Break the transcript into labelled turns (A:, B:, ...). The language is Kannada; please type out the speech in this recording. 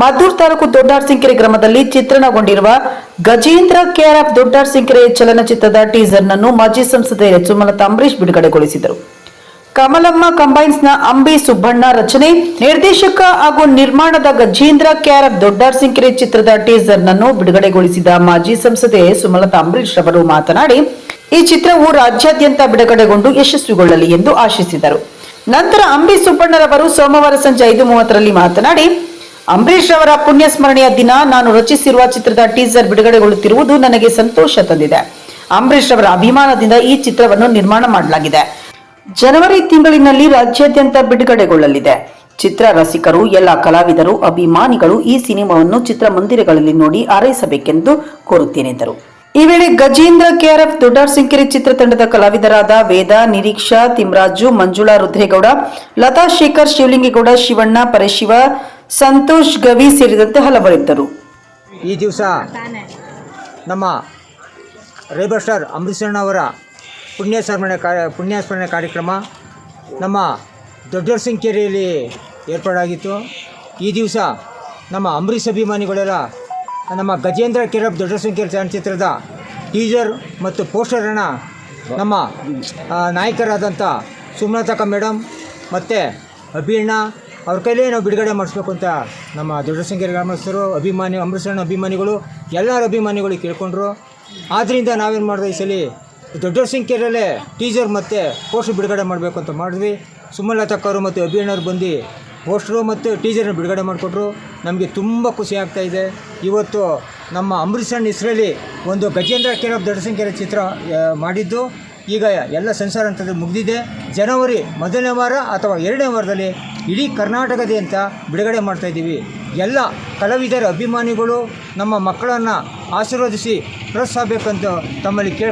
A: ಮದ್ದೂರು ತಾಲೂಕು ದೊಡ್ಡಾರ್ಸಿಂಕೆರೆ ಗ್ರಾಮದಲ್ಲಿ ಚಿತ್ರಣಗೊಂಡಿರುವ ಗಜೇಂದ್ರ ದೊಡ್ಡಾರ್ ಸಿಂಕೆರೆ ಚಲನಚಿತ್ರದ ಟೀಸರ್ನನ್ನು ಮಾಜಿ ಸಂಸದೆ ಸುಮಲತಾ ಅಂಬರೀಶ್ ಬಿಡುಗಡೆಗೊಳಿಸಿದರು. ಕಮಲಮ್ಮ ಕಂಬೈನ್ಸ್ನ ಅಂಬಿ ಸುಬ್ಬಣ್ಣ ರಚನೆ, ನಿರ್ದೇಶಕ ಹಾಗೂ ನಿರ್ಮಾಣದ ಗಜೇಂದ್ರ ಕೆಆರ್ಎಫ್ ದೊಡ್ಡಾರ್ಸಿಂಕೆರೆ ಚಿತ್ರದ ಟೀಸರ್ನನ್ನು ಬಿಡುಗಡೆಗೊಳಿಸಿದ ಮಾಜಿ ಸಂಸದೆ ಸುಮಲತಾ ಅಂಬರೀಶ್ ಅವರು ಮಾತನಾಡಿ, ಈ ಚಿತ್ರವು ರಾಜ್ಯಾದ್ಯಂತ ಬಿಡುಗಡೆಗೊಂಡು ಯಶಸ್ವಿಗೊಳ್ಳಲಿ ಎಂದು ಆಶಿಸಿದರು. ನಂತರ ಅಂಬಿ ಸುಬ್ಬಣ್ಣರವರು ಸೋಮವಾರ ಸಂಜೆ ಐದು ಮೂವತ್ತರಲ್ಲಿ ಮಾತನಾಡಿ ಅಂಬರೀಶ್ ಅವರ ಪುಣ್ಯ ಸ್ಮರಣೆಯ ದಿನ ನಾನು ರಚಿಸಿರುವ ಚಿತ್ರದ ಟೀಸರ್ ಬಿಡುಗಡೆಗೊಳ್ಳುತ್ತಿರುವುದು ನನಗೆ ಸಂತೋಷ ತಂದಿದೆ. ಅಂಬರೀಶ್ ಅವರ ಅಭಿಮಾನದಿಂದ ಈ ಚಿತ್ರವನ್ನು ನಿರ್ಮಾಣ ಮಾಡಲಾಗಿದೆ. ಜನವರಿ ತಿಂಗಳಿನಲ್ಲಿ ರಾಜ್ಯಾದ್ಯಂತ ಬಿಡುಗಡೆಗೊಳ್ಳಲಿದೆ. ಚಿತ್ರ ರಸಿಕರು, ಎಲ್ಲ ಕಲಾವಿದರು, ಅಭಿಮಾನಿಗಳು ಈ ಸಿನಿಮಾವನ್ನು ಚಿತ್ರಮಂದಿರಗಳಲ್ಲಿ ನೋಡಿ ಹಾರೈಸಬೇಕೆಂದು ಕೋರುತ್ತೇನೆಂದರು. ಈ ವೇಳೆ ಗಜೇಂದ್ರ ಕೆಆರ್ಎಫ್ ದೊಡ್ಡಾರ್ಸಿಂಕೆರೆ ಚಿತ್ರತಂಡದ ಕಲಾವಿದರಾದ ವೇದ, ನಿರೀಕ್ಷಾ, ತಿಮ್ರಾಜು, ಮಂಜುಳಾ ರುದ್ರೇಗೌಡ ಲತಾ ಶೇಖರ್ ಶಿವಲಿಂಗೇಗೌಡ, ಶಿವಣ್ಣ, ಪರಶಿವ ಸಂತೋಷ್ ಗವಿ ಸೇರಿದಂತೆ ಹಲವರಿದ್ದರು.
B: ಈ ದಿವಸ ನಮ್ಮ ರೇಬರ್ ಸ್ಟಾರ್ ಅವರ ಪುಣ್ಯ ಸ್ಮರಣೆ ಕಾರ್ಯ, ಪುಣ್ಯ ಸ್ಮರಣೆ ಕಾರ್ಯಕ್ರಮ ನಮ್ಮ ದೊಡ್ಡರ್ಸಿಂಕೆರೆಯಲ್ಲಿ ಏರ್ಪಾಡಾಗಿತ್ತು. ಈ ದಿವಸ ನಮ್ಮ ಅಂಬರೀಷ್ ಅಭಿಮಾನಿಗಳೆಲ್ಲ, ನಮ್ಮ ಗಜೇಂದ್ರ ಕೆರಬ್ ದೊಡ್ಡರ್ಸಿಂಕೆರೆ ಚಲನಚಿತ್ರದ ಟೀಸರ್ ಮತ್ತು ಪೋಸ್ಟರನ್ನು ನಮ್ಮ ನಾಯಕರಾದಂಥ ಸುಮಲತಕ ಮೇಡಮ್ ಮತ್ತು ಅಭಿಣ್ಣ ಅವ್ರ ಕೈಲೇ ನಾವು ಬಿಡುಗಡೆ ಮಾಡಿಸ್ಬೇಕು ಅಂತ ನಮ್ಮ ದೊಡ್ಡಸಂಖ್ಯೆ ಗ್ರಾಮಸ್ಥರು, ಅಭಿಮಾನಿ, ಅಮೃತಸರಣ ಅಭಿಮಾನಿಗಳು, ಎಲ್ಲರ ಅಭಿಮಾನಿಗಳು ಕೇಳ್ಕೊಂಡ್ರು. ಆದ್ದರಿಂದ ನಾವೇನು ಮಾಡಿದೆ ಈ ಸಲ ದೊಡ್ಡಸಿಂಗೇರಿಯಲ್ಲೇ ಟೀಸರ್ ಮತ್ತು ಪೋಸ್ಟರ್ ಬಿಡುಗಡೆ ಮಾಡಬೇಕು ಅಂತ ಮಾಡಿದ್ವಿ. ಸುಮಲತಕ್ಕವರು ಮತ್ತು ಅಭಿಣ್ಣವ್ರು ಬಂದು ಪೋಸ್ಟ್ರು ಮತ್ತು ಟೀಸರ್ನ ಬಿಡುಗಡೆ ಮಾಡಿಕೊಟ್ರು. ನಮಗೆ ತುಂಬ ಖುಷಿ ಆಗ್ತಾಯಿದೆ ಇವತ್ತು ನಮ್ಮ ಅಂಬರೀಷಣ್ಣ ಹೆಸರಲ್ಲಿ ಒಂದು ಗಜೇಂದ್ರ ಕೇರವ್ ದೊಡ್ಡ ಸಂಖ್ಯೆಯ ಚಿತ್ರ ಮಾಡಿದ್ದು. ಈಗ ಎಲ್ಲ ಸಂಸಾರ ಹಂತದಲ್ಲಿ ಮುಗಿದಿದೆ. ಜನವರಿ ಮೊದಲನೇ ವಾರ ಅಥವಾ ಎರಡನೇ ವಾರದಲ್ಲಿ ಇಡೀ ಕರ್ನಾಟಕದಾದ್ಯಂತ ಬಿಡುಗಡೆ ಮಾಡ್ತಾ ಇದ್ದೀವಿ. ಎಲ್ಲ ಕಲಾವಿದರ ಅಭಿಮಾನಿಗಳು ನಮ್ಮ ಮಕ್ಕಳನ್ನು ಆಶೀರ್ವದಿಸಿ ಪ್ರೋತ್ಸಾಹಬೇಕಂತ ತಮ್ಮಲ್ಲಿ ಕೇಳಿ